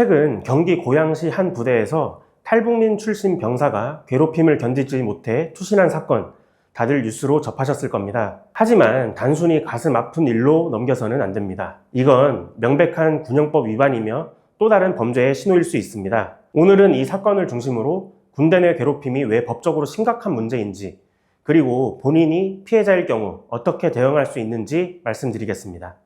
최근 경기 고양시 한 부대에서 탈북민 출신 병사가 괴롭힘을 견디지 못해 투신한 사건, 다들 뉴스로 접하셨을 겁니다. 하지만 단순히 가슴 아픈 일로 넘겨서는 안 됩니다. 이건 명백한 군형법 위반이며 또 다른 범죄의 신호일 수 있습니다. 오늘은 이 사건을 중심으로 군대 내 괴롭힘이 왜 법적으로 심각한 문제인지, 그리고 본인이 피해자일 경우 어떻게 대응할 수 있는지 말씀드리겠습니다.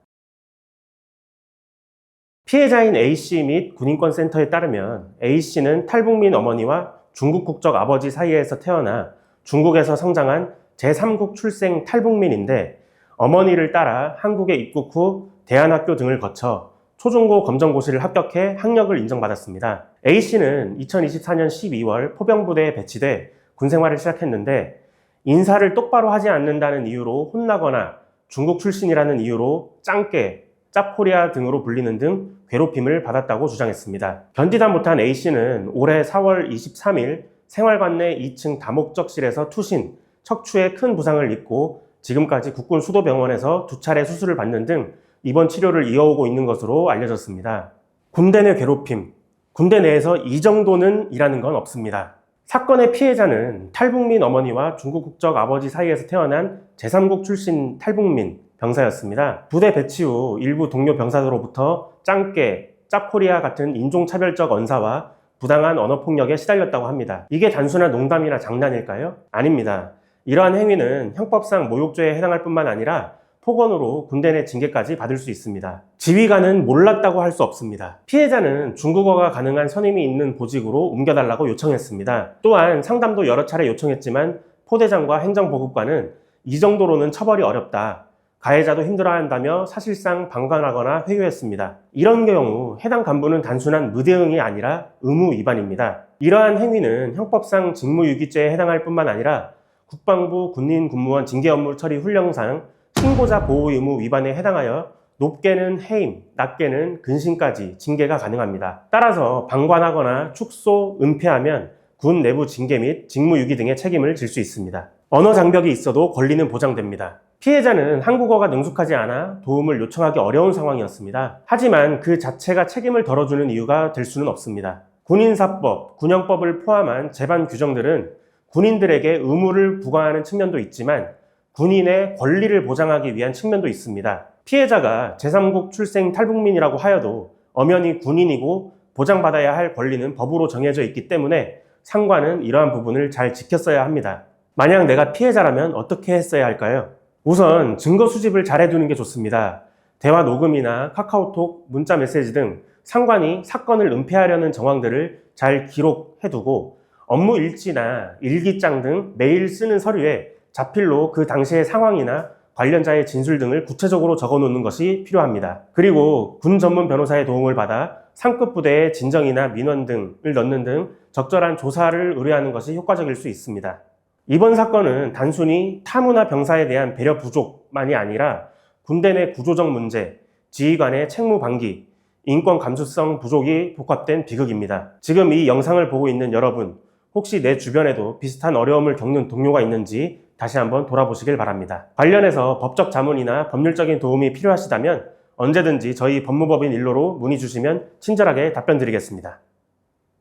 피해자인 A씨 및 군인권센터에 따르면 A씨는 탈북민 어머니와 중국 국적 아버지 사이에서 태어나 중국에서 성장한 제3국 출생 탈북민인데 어머니를 따라 한국에 입국 후 대안학교 등을 거쳐 초중고 검정고시를 합격해 학력을 인정받았습니다. A씨는 2024년 12월 포병부대에 배치돼 군생활을 시작했는데 인사를 똑바로 하지 않는다는 이유로 혼나거나 중국 출신이라는 이유로 짱깨, 짭코리아 등으로 불리는 등 괴롭힘을 받았다고 주장했습니다. 견디다 못한 A씨는 올해 4월 23일 생활관 내 2층 다목적실에서 투신, 척추에 큰 부상을 입고 지금까지 국군 수도병원에서 두 차례 수술을 받는 등 입원 치료를 이어오고 있는 것으로 알려졌습니다. 군대 내 괴롭힘, 군대 내에서 이 정도는 이라는 건 없습니다. 사건의 피해자는 탈북민 어머니와 중국 국적 아버지 사이에서 태어난 제3국 출신 탈북민 병사였습니다. 부대 배치 후 일부 동료 병사들로부터 짱깨, 짭코리아 같은 인종차별적 언사와 부당한 언어폭력에 시달렸다고 합니다. 이게 단순한 농담이나 장난일까요? 아닙니다. 이러한 행위는 형법상 모욕죄에 해당할 뿐만 아니라 폭언으로 군대 내 징계까지 받을 수 있습니다. 지휘관은 몰랐다고 할 수 없습니다. 피해자는 중국어가 가능한 선임이 있는 보직으로 옮겨달라고 요청했습니다. 또한 상담도 여러 차례 요청했지만 포대장과 행정보급관은 이 정도로는 처벌이 어렵다. 가해자도 힘들어한다며 사실상 방관하거나 회유했습니다. 이런 경우 해당 간부는 단순한 무대응이 아니라 의무 위반입니다. 이러한 행위는 형법상 직무유기죄에 해당할 뿐만 아니라 국방부 군인 군무원 징계 업무 처리 훈령상 신고자 보호 의무 위반에 해당하여 높게는 해임, 낮게는 근신까지 징계가 가능합니다. 따라서 방관하거나 축소, 은폐하면 군 내부 징계 및 직무유기 등의 책임을 질 수 있습니다. 언어 장벽이 있어도 권리는 보장됩니다. 피해자는 한국어가 능숙하지 않아 도움을 요청하기 어려운 상황이었습니다. 하지만 그 자체가 책임을 덜어주는 이유가 될 수는 없습니다. 군인사법, 군형법을 포함한 재반 규정들은 군인들에게 의무를 부과하는 측면도 있지만 군인의 권리를 보장하기 위한 측면도 있습니다. 피해자가 제3국 출생 탈북민이라고 하여도 엄연히 군인이고 보장받아야 할 권리는 법으로 정해져 있기 때문에 상관은 이러한 부분을 잘 지켰어야 합니다. 만약 내가 피해자라면 어떻게 했어야 할까요? 우선 증거 수집을 잘 해두는 게 좋습니다. 대화 녹음이나 카카오톡, 문자 메시지 등 상관이 사건을 은폐하려는 정황들을 잘 기록해두고 업무 일지나 일기장 등 매일 쓰는 서류에 자필로 그 당시의 상황이나 관련자의 진술 등을 구체적으로 적어 놓는 것이 필요합니다. 그리고 군 전문 변호사의 도움을 받아 상급 부대에 진정이나 민원 등을 넣는 등 적절한 조사를 의뢰하는 것이 효과적일 수 있습니다. 이번 사건은 단순히 타무나 병사에 대한 배려 부족만이 아니라 군대 내 구조적 문제, 지휘관의 책무 방기, 인권 감수성 부족이 복합된 비극입니다. 지금 이 영상을 보고 있는 여러분, 혹시 내 주변에도 비슷한 어려움을 겪는 동료가 있는지 다시 한번 돌아보시길 바랍니다. 관련해서 법적 자문이나 법률적인 도움이 필요하시다면 언제든지 저희 법무법인 일로로 문의 주시면 친절하게 답변 드리겠습니다.